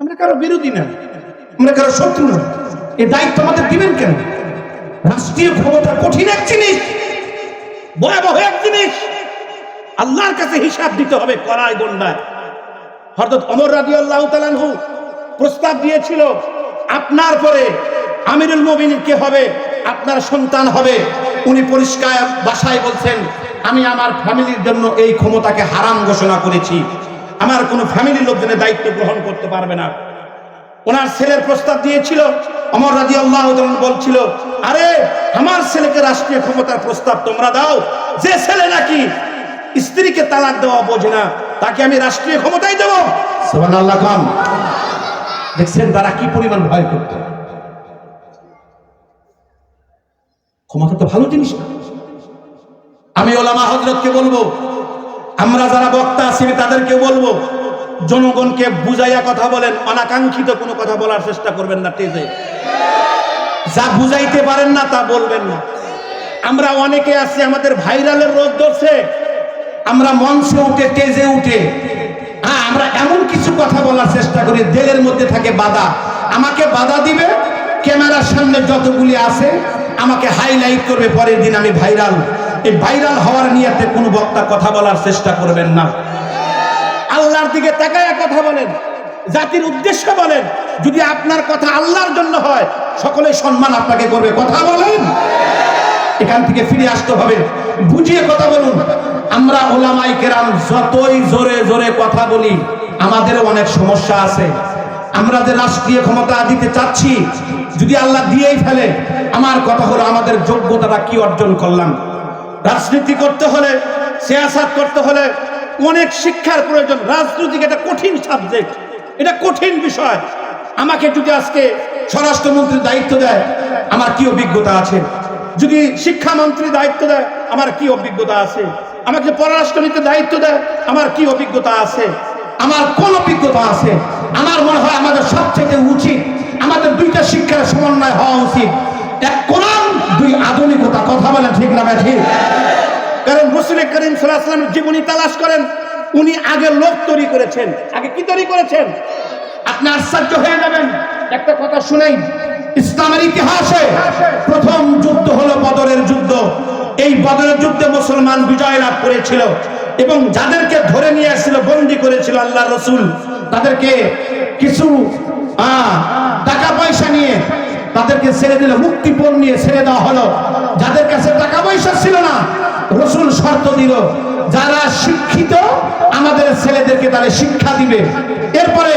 আমরা কারও বিরোধী না, আমরা কারও শত্রু না। এই দায়িত্ব আমাদের দিবেন কেন? রাষ্ট্রীয় ক্ষমতা কঠিন এক জিনিস, ভয়াবহ এক জিনিস। আল্লাহর কাছে হিসাব দিতে হবে কড়াই গন্ডায় হরদত অমর রাজি আল্লাহ তালানহু প্রস্তাব দিয়েছিল, আপনার পরে আমিরুল মমিন কে হবে? আপনার সন্তান হবে। উনি পরিষ্কার বাসায় বলছেন, আমি আমার ফ্যামিলির জন্য এই ক্ষমতাকে হারাম ঘোষণা করেছি। আমার কোনো ফ্যামিলির লোকজনের দায়িত্ব গ্রহণ করতে পারবে না। ওনার ছেলের প্রস্তাব দিয়েছিল, অমর রাজি আল্লাহ বলছিল, আরে, আমার ছেলেকে রাষ্ট্রীয় ক্ষমতার প্রস্তাব তোমরা দাও। যে ছেলে নাকি স্ত্রীকে তালাক দেওয়া বোঝে না, তাকে আমি রাষ্ট্রীয় ক্ষমতায় দেবো। দেখছেন তারা কি পরিমাণ ভয় করত। ক্ষমতা তো ভালো জিনিস না। আমি ওলামা হজরতকে বলব আমরা যারা বক্তা আছি তাদেরকে বলব, জনগণকে বুঝাইয়া কথা বলেন, অনাকাঙ্ক্ষিত কোনো কথা বলার চেষ্টা করবেন না টেজে যা বুঝাইতে পারেন না, তা বলবেন না। আমরা অনেকে আছি, আমাদের ভাইরালের রোগ ধরছে। আমরা মঞ্চে উঠে টেজে উঠে হ্যাঁ আমরা এমন কিছু কথা বলার চেষ্টা করি দেলের মধ্যে থাকে বাধা। আমাকে বাধা দিবে, ক্যামেরার সামনে যতগুলি আছে, আমাকে হাইলাইট করবে, পরের দিন আমি ভাইরাল এই ভাইরাল হওয়ার নিয়াতে কোনো বক্তা কথা বলার চেষ্টা করবেন না। আল্লাহর দিকে তাকায় কথা বলেন, জাতির উদ্দেশ্য বলেন। যদি আপনার কথা আল্লাহর জন্য হয় সকলে সম্মান আপনাকে করবে। কথা বলেন। এখান থেকে ফিরে আসতে হবে। বুঝিয়ে কথা বলুন। আমরা ওলামাই কেরাম যতই জোরে জোরে কথা বলি আমাদের অনেক সমস্যা আছে। আমরা যে রাষ্ট্রীয় ক্ষমতা দিতে চাচ্ছি, যদি আল্লাহ দিয়েই ফেলে, আমার কথা হলো আমাদের যোগ্যতাটা কি অর্জন করলাম? রাজনীতি করতে হলে, সিয়াসাত করতে হলে অনেক শিক্ষার প্রয়োজন। রাজনৈতিক একটা কঠিন সাবজেক্ট এটা কঠিন বিষয়। আমাকে যদি আজকে স্বরাষ্ট্রমন্ত্রীর দায়িত্ব দেয়, আমার কি অভিজ্ঞতা আছে? যদি শিক্ষামন্ত্রী দায়িত্ব দেয়, আমার কি অভিজ্ঞতা আছে? আমাকে পররাষ্ট্রনীতির দায়িত্ব দেয়, আমার কি অভিজ্ঞতা আছে? আমার কোন অভিজ্ঞতা আছে? আমার মনে হয় আমাদের সবচেয়ে উচিত, আমাদের দুইটা শিক্ষার সমন্বয় হওয়া উচিত। এক কোরআন দুই আধুনিকতা, কথা বলেন ঠিক না ঠিক কারণ মুসলিম করিম সাল্লাহামের জীবনী তালাশ করেন, উনি আগে লোক তৈরি করেছেন। আগে কি তৈরি করেছেন? আপনি আশ্চর্য হয়ে যাবেন। একটা কথা শুনেই, ইসলামের ইতিহাসে প্রথম যুদ্ধ হলো বদরের যুদ্ধ। এই বদরের যুদ্ধে মুসলমান বিজয় লাভ করেছিল এবং যাদেরকে ধরে নিয়ে আসছিল, বন্দি করেছিল আল্লাহ রসুল, তাদেরকে কিছু টাকা পয়সা নিয়ে তাদেরকে ছেড়ে দিল মুক্তিপণ নিয়ে ছেড়ে দেওয়া হলো। যাদের কাছে টাকা পয়সা ছিল না, রসুল শর্ত দিল, যারা শিক্ষিত, আমাদের ছেলেদেরকে তাহলে শিক্ষা দিবে। এরপরে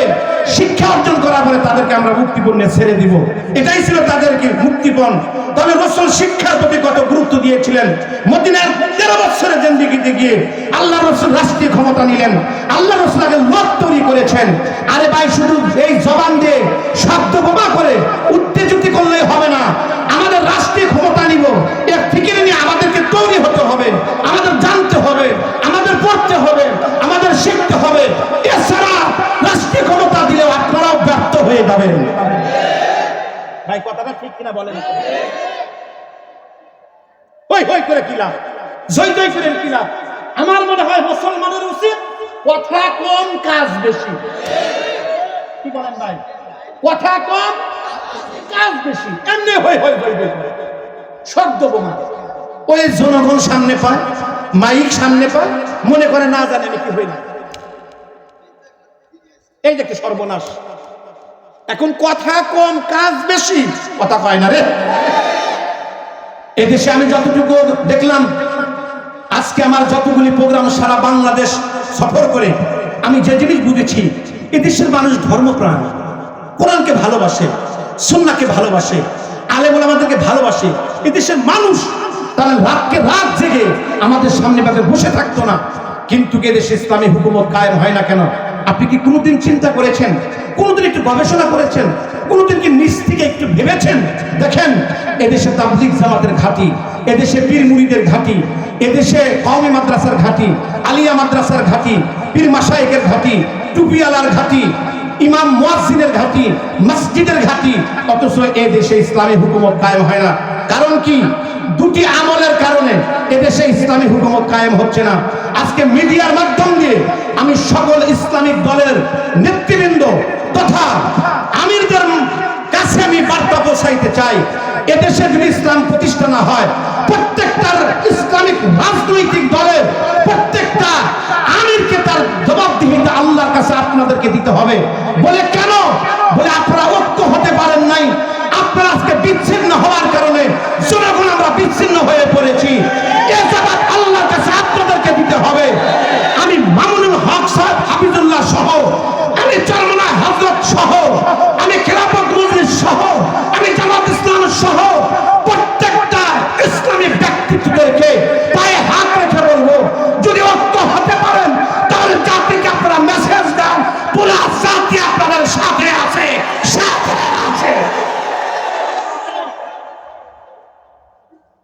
শিক্ষা অর্জন করার পরে তাদেরকে আমরা মুক্তিপণ্যে ছেড়ে দিব। এটাই ছিল তাদেরকে মুক্তিপণ তবে রসুল শিক্ষার প্রতি কত গুরুত্ব দিয়েছিলেন? মদিনার তেরো বছরের জেন্দিগিতে গিয়ে আল্লাহ রসুল রাষ্ট্রীয় ক্ষমতা নিলেন। আল্লাহ রসুল আগে লোক তৈরি করেছেন। আরে ভাই, শুধু এই জবান দিয়ে শব্দ বোমা করে উত্তেজিত করলেই হবে না আমাদের নিব। এর ফিকিরে নিয়ে আমাদেরকে তৈরি হতে হবে, আমাদের জানতে হবে, আমাদের পড়তে হবে, আমাদের শিখতে হবে। এছাড়া রাষ্ট্রীয় ক্ষমতা দিলেও আপনারাও ব্যর্থ হয়ে যাবেন। কথা কম, কাজ বেশি। কি কথা এমনি হই হই হই হই। শব্দ বোমা ওই জনগণ সামনে পায়, মাইক সামনে পায়, মনে করে না জানে আমি কি হই না। এই দেখে সর্বনাশ। এখন কথা কম, কাজ বেশি, কথা কয় না রে। এদেশে আমি যতটুকু দেখলাম, আজকে আমার যতগুলি প্রোগ্রাম সারা বাংলাদেশ সফর করে, আমি যে জিনিস বুঝেছি এদেশের মানুষ ধর্মপ্রাণ। কোরআনকে ভালোবাসে সুন্নাকে ভালোবাসে আলেম আমাদেরকে ভালোবাসে এদেশের মানুষ তারা রাতকে রাত জেগে আমাদের সামনে ভাবে বসে থাকতো না। কিন্তু এদেশে ইসলামী হুকুমত কায়েম হয় না কেন? আপনি কি কোনোদিন চিন্তা করেছেন? কোনোদিন একটু গবেষণা করেছেন? কোনোদিন কি নিজ থেকে একটু ভেবেছেন? দেখেন, এদেশে তাবলিগ জামাতের ঘাঁটি, এদেশে পীর মুড়িদের ঘাঁটি, এদেশে কওমি মাদ্রাসার ঘাঁটি, আলিয়া মাদ্রাসার ঘাঁটি, পীর মাসায়েকের ঘাঁটি টুপিয়ালার ঘাঁটি ইমাম মুয়াজ্জিনের ঘাটি, মসজিদের ঘাটি, অথচ এ দেশে ইসলামী হুকুমত কায়েম হয় না। কারণ কি? দুটি আমলের কারণে এদেশে ইসলামী হুকুমত কায়েম হচ্ছে না। আজকে মিডিয়ার মাধ্যম দিয়ে আমি সকল ইসলামিক দলের নেতৃবৃন্দ তথা আমিরদের কাছে আমি বার্তা পৌঁছাইতে চাই এদেশে যদি ইসলাম প্রতিষ্ঠা না হয় প্রত্যেকটার ইসলামিক রাজনৈতিক দলের হবে। বলে কেন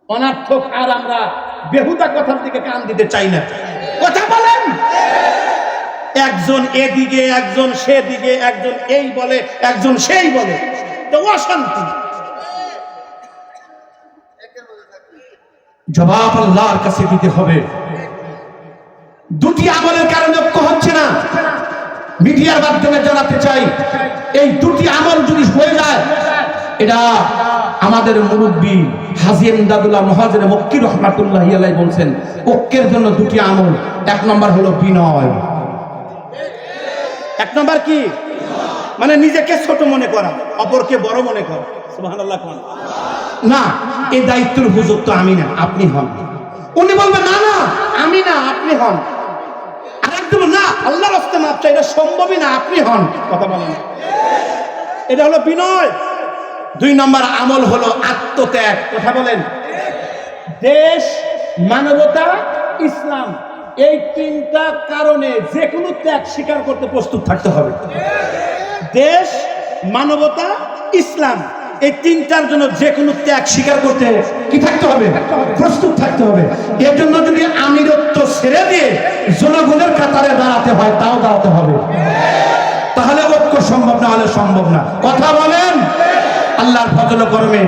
অনার্থক আর আমরা বেহুদা কথার দিকে কান দিতে চাই না। কথা বলেন। একজন এদিকে, একজন সেদিকে, একজন এই বলে, একজন সেই বলে। অশান্তি। জবাব আল্লাহর কাছে দিতে হবে। দুটি আমলের কারণে ঐক্য হচ্ছে না। মিডিয়ার মাধ্যমে জানাতে চাই, এই দুটি আমল যদি হয়ে যায়, এটা আমাদের মুরব্বী হাজি এমদাদুল্লাহ মহাজের মক্কি রহমাতুল্লাহ ইয়ালাই বলছেন ঐক্যের জন্য দুটি আমল, এক নম্বর হলো বিনয়। এক নম্বর কি? মানে নিজেকে ছোট মনে করা, অপরকে বড় মনে করা। সুবহানাল্লাহ না, এই দায়িত্বের হুজুর তো আমি না, আপনি হন। উনি বলবেন না না, আমি না, আপনি হন। আর একদম না, আল্লাহর রাস্তে মাপ চাই, এটা সম্ভবই না, আপনি হন। কথা বলেন। এটা হলো বিনয়। দুই নম্বর আমল হলো আত্মত্যাগ। কথা বলেন। দেশ, মানবতা, ইসলাম, এই তিনটা কারণে যে কোনো ত্যাগ স্বীকার করতে প্রস্তুত থাকতে হবে। দেশ, মানবতা, ইসলাম, এই তিনটার জন্য যে কোনো ত্যাগ স্বীকার করতে কি থাকতে হবে? প্রস্তুত থাকতে হবে। এর জন্য যদি আমিরত্ব ছেড়ে দিয়ে জনগণের কাতারে দাঁড়াতে হয়, তাও দাঁড়াতে হবে। তাহলে ঐক্য সম্ভব না, হলে সম্ভব না। কথা বলেন। আল্লাহর ফজল করমে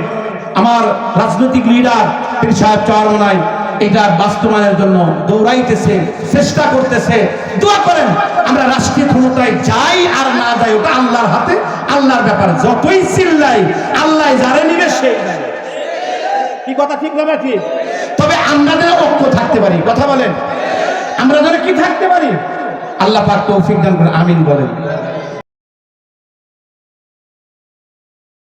আমার রাজনৈতিক লিডার পীর সাহেব চরমনাই এটা বাস্তবায়নের জন্য দৌড়াইতেছে, চেষ্টা করতেছে। দোয়া করেন, আমরা রাষ্ট্রীয় ক্ষমতায় যাই আর না যাই, ওটা আল্লাহর হাতে, আল্লাহর ব্যাপার যতই চিল্লাই, আল্লাহ যারে নিবে সে। কি কথা, ঠিক না ঠিক তবে আমরা যেন ঐক্য থাকতে পারি, কথা বলেন। আমরা যেন কি থাকতে পারি? আল্লাহ পাক তৌফিক দান করে আমিন বলেন।